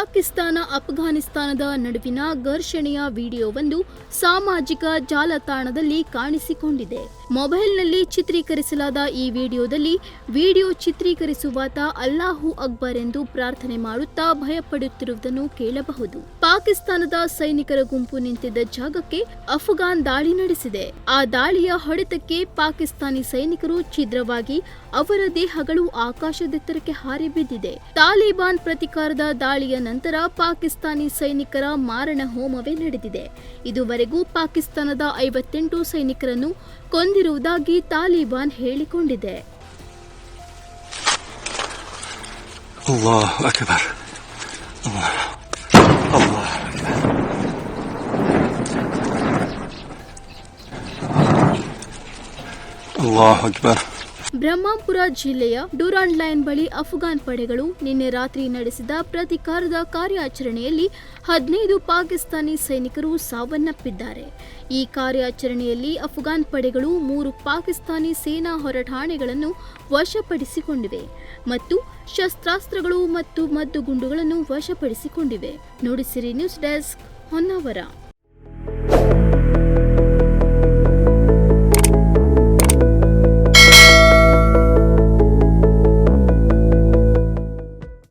ಪಾಕಿಸ್ತಾನ ಅಫ್ಘಾನಿಸ್ತಾನದ ನಡುವಿನ ಘರ್ಷಣೆಯ ವಿಡಿಯೋವೊಂದು ಸಾಮಾಜಿಕ ಜಾಲತಾಣದಲ್ಲಿ ಕಾಣಿಸಿಕೊಂಡಿದೆ. ಮೊಬೈಲ್ನಲ್ಲಿ ಚಿತ್ರೀಕರಿಸಲಾದ ಈ ವಿಡಿಯೋದಲ್ಲಿ ವಿಡಿಯೋ ಚಿತ್ರೀಕರಿಸುವಾತ ಅಲ್ಲಾಹು ಅಕ್ಬರ್ ಎಂದು ಪ್ರಾರ್ಥನೆ ಮಾಡುತ್ತಾ ಭಯಪಡುತ್ತಿರುವುದನ್ನು ಕೇಳಬಹುದು. ಪಾಕಿಸ್ತಾನದ ಸೈನಿಕರ ಗುಂಪು ನಿಂತಿದ್ದ ಜಾಗಕ್ಕೆ ಅಫ್ಘಾನ್ ದಾಳಿ ನಡೆಸಿದೆ. ಆ ದಾಳಿಯ ಹೊಡೆತಕ್ಕೆ ಪಾಕಿಸ್ತಾನಿ ಸೈನಿಕರು ಛಿದ್ರವಾಗಿ ಅವರ ದೇಹಗಳು ಆಕಾಶದೆತ್ತರಕ್ಕೆ ಹಾರಿ ಬಿದ್ದಿದೆ ತಾಲಿಬಾನ್ ಪ್ರತಿಕಾರದ ದಾಳಿಯ ನಂತರ ಪಾಕಿಸ್ತಾನಿ ಸೈನಿಕರ ಮಾರಣ ಹೋಮವೇ ನಡೆದಿದೆ. ಇದುವರೆಗೂ ಪಾಕಿಸ್ತಾನದ ಐವತ್ತೆಂಟು ಸೈನಿಕರನ್ನು ಬಂದಿರುವುದಾಗಿ ತಾಲಿಬಾನ್ ಹೇಳಿಕೊಂಡಿದೆ. ಅಕ್ಬರ್. ಬ್ರಹ್ಮಾಪುರ ಜಿಲ್ಲೆಯ ಡುರಾಂಡ್ ಲೈನ್ ಬಳಿ ಅಫ್ಘಾನ್ ಪಡೆಗಳು ನಿನ್ನೆ ರಾತ್ರಿ ನಡೆಸಿದ ಪ್ರತಿಕಾರದ ಕಾರ್ಯಾಚರಣೆಯಲ್ಲಿ ಹದಿನೈದು ಪಾಕಿಸ್ತಾನಿ ಸೈನಿಕರು ಸಾವನ್ನಪ್ಪಿದ್ದಾರೆ. ಈ ಕಾರ್ಯಾಚರಣೆಯಲ್ಲಿ ಅಫ್ಘಾನ್ ಪಡೆಗಳು ಮೂರು ಪಾಕಿಸ್ತಾನಿ ಸೇನಾ ಹೊರಠಾಣೆಗಳನ್ನು ವಶಪಡಿಸಿಕೊಂಡಿವೆ ಮತ್ತು ಶಸ್ತ್ರಾಸ್ತ್ರಗಳು ಮತ್ತು ಮದ್ದುಗುಂಡುಗಳನ್ನು ವಶಪಡಿಸಿಕೊಂಡಿವೆ. Nudisiri news desk Honnavar.